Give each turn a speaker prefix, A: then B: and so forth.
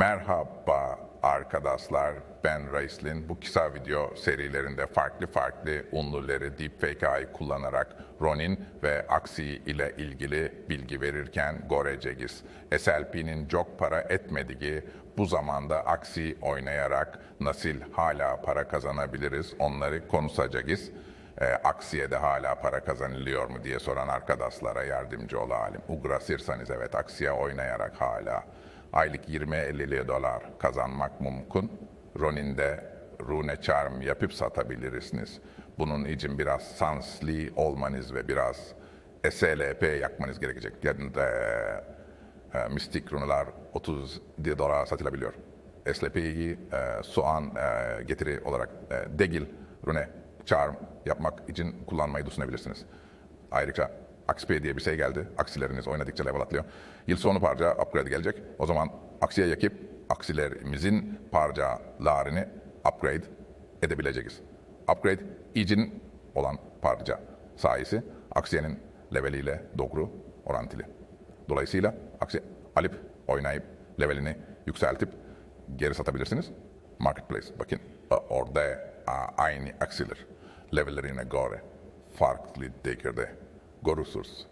A: Merhaba arkadaşlar, ben Raislin. Bu kısa video serilerinde farklı farklı ünlüleri deepfake AI kullanarak Ronin ve Aksi ile ilgili bilgi verirken göreceğiz. SLP'nin çok para etmediği bu zamanda Aksi oynayarak nasıl hala para kazanabiliriz onları konuşacağız. E, aksiye de hala para kazanılıyor mu diye soran arkadaşlara yardımcı olalım. Uğraşırsanız evet aksiye oynayarak hala aylık 20-50 dolar kazanmak mümkün. Ronin'de rune charm yapıp satabilirsiniz. Bunun için biraz sanslı olmanız ve biraz SLP yakmanız gerekecek. Yani de, e, mistik runelar 30 dolara satılabiliyor. SLP'yi e, soğan e, getiri olarak e, degil rune charm yapmak için kullanmayı düşünebilirsiniz. Ayrıca Axpay diye bir şey geldi. Aksileriniz oynadıkça level atlıyor. Yıl sonu parça upgrade gelecek. O zaman aksiye yakıp aksilerimizin parçalarını upgrade edebileceğiz. Upgrade için olan parça sayısı aksiyenin leveliyle doğru orantılı. Dolayısıyla aksi alıp oynayıp levelini yükseltip geri satabilirsiniz. Marketplace bakın orada aynı aksiler levellerine göre farklı değerde görürsünüz.